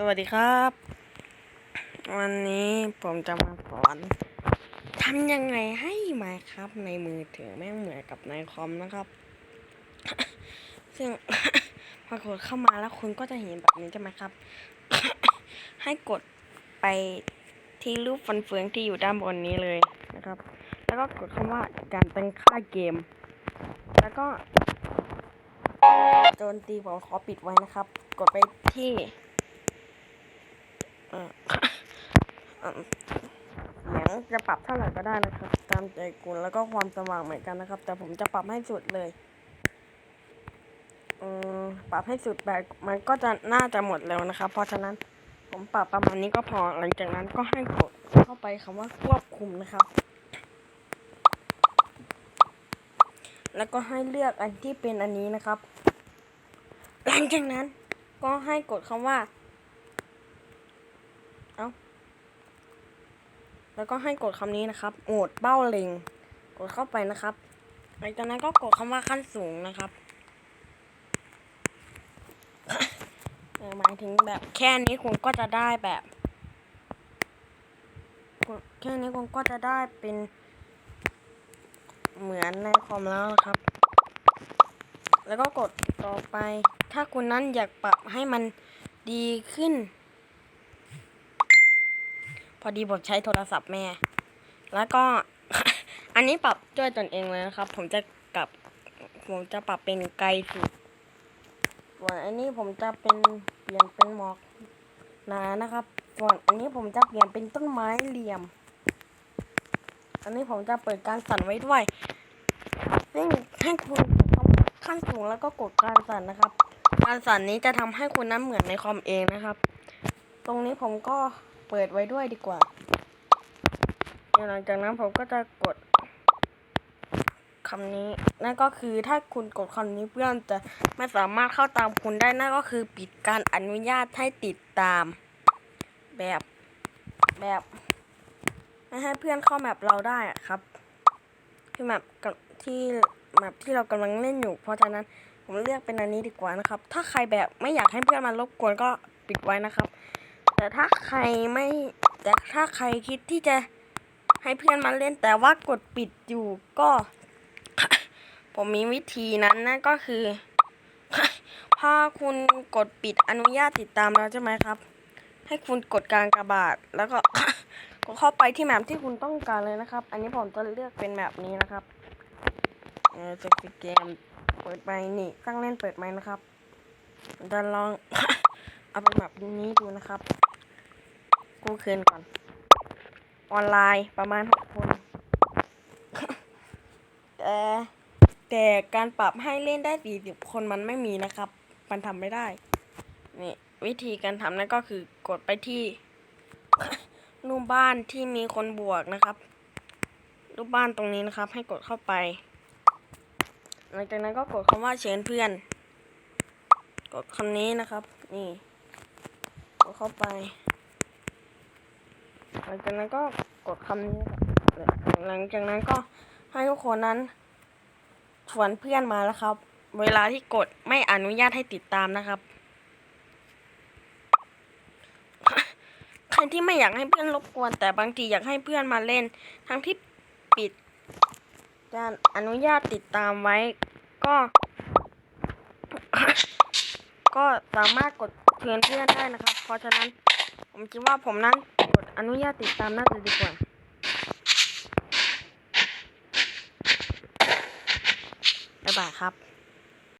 สวัสดีครับ วันนี้ผมจะมาสอนทำยังไงให้มาครับในมือถือแม่งเหมือนกับในคอมนะครับ ซึ่งพอกดเข้ามาแล้วคุณก็จะเห็นแบบนี้ใช่ไหมครับ ให้กดไปที่รูปฟันเฟืองที่อยู่ด้านบนนี้เลยนะครับ แล้วก็กดคำว่าการตั้งค่าเกม แล้วก็โจนตีผมขอปิดไว้นะครับ กดไปที่ เอ่อเอ่อเสียงจะปรับเท่าไหร่ก็ได้นะครับ ตามใจคุณแล้วก็ความสว่างเหมือนกันนะครับ แต่ผมจะปรับให้สุดเลยอืมปรับให้สุดแบบมันก็จะน่าจะหมดแล้วนะครับ เพราะฉะนั้นผมปรับประมาณนี้ก็พอหลังจากนั้นก็ให้กดเข้าไปคำว่าควบคุมนะครับ แล้วก็ให้เลือกอันที่เป็นอันนี้นะครับ หลังจากนั้นก็ให้กดคำว่า แล้วก็ให้กดคำนี้นะครับ โหมดเบ้าเล็ง กดเข้าไปนะครับหลังจากนั้นก็กดคำว่าขั้นสูงนะครับหมายถึงแบบแค่นี้คุณก็จะได้แบบ แค่นี้คุณก็จะได้เป็น เหมือนในคอมแล้วนะครับ แล้วก็กดต่อไป ถ้าคุณนั้นอยากปรับให้มันดีขึ้น อดีผมใช้โทรศัพท์แม่ แล้วก็ อันนี้ปรับด้วยตนเองเลยนะครับ ผมจะกลับ ผมจะปรับเป็นไกลสุดส่วนอันนี้ผมจะเป็นเปลี่ยนเป็นหมอกหนานะครับ ส่วนอันนี้ผมจะเปลี่ยนเป็นต้นไม้เหลี่ยม อันนี้ผมจะเปิดการสั่นไว้ด้วยซึ่งให้คุณขั้นสูงแล้วก็กดการสั่นนะครับ การสั่นนี้จะทำให้คุณนั้นเหมือนในคอมเองนะครับ ตรงนี้ผมก็ เปิดไว้ด้วยดีกว่าหลังจากนั้นผมก็จะกดคำนี้ นั่นก็คือถ้าคุณกดคำนี้เพื่อนจะไม่สามารถเข้าตามคุณได้นั่นก็คือปิดการอนุญาตให้ติดตาม แบบแบบไม่ให้เพื่อนเข้าแมปเราได้ครับที่แมปกับที่แมปที่เรากำลังเล่นอยู่ เพราะฉะนั้นผมเลือกเป็นอันนี้ดีกว่านะครับ ถ้าใครแบบไม่อยากให้เพื่อนมารบกวนก็ปิดไว้นะครับ แต่ถ้าใครไม่แต่ถ้าใครคิดที่จะให้เพื่อนมาเล่นแต่ว่ากดปิดอยู่ก็ ผมมีวิธีนั้นนั่นก็คือพอคุณกดปิดอนุญาตติดตามแล้วใช่ไหมครับ ให้คุณกดกลางกระบาดแล้วก็กดเข้าไปที่แมปที่คุณต้องการเลยนะครับ อันนี้ผมจะเลือกเป็นแบบนี้นะครับเออจะปิดเกมเปิดไปนี่ตั้งเล่นเปิดไหมนะครับจะลอง เอาเป็นแบบนี้ดูนะครับกูคืนก่อน ออนไลน์ประมาณหกคนแต่แต่การปรับให้เล่นได้สี่สิบคนมันไม่มีนะครับ มันทำไม่ได้ นี่วิธีการทำนั่นก็คือกดไปที่รูปบ้านที่มีคนบวกนะครับ รูปบ้านตรงนี้นะครับ ให้กดเข้าไป หลังจากนั้นก็กดคำว่าเชิญเพื่อน กดคำนี้นะครับ นี่ เข้าไปหลังจากนั้นก็กดคำนี้หลังจากนั้นก็ให้ทุกคนนั้นชวนเพื่อนมาแล้วครับ เวลาที่กดไม่อนุญาตให้ติดตามนะครับ ใครที่ไม่อยากให้เพื่อนรบกวน แต่บางทีอยากให้เพื่อนมาเล่น ทั้งที่ปิดการอนุญาตติดตามไว้ก็ ก็สามารถกด เชิญเพื่อนได้นะครับ เพราะฉะนั้น ผมคิดว่าผมนั้นกดอนุญาตติดตามน่าจะดีกว่าบ๊ายบายครับ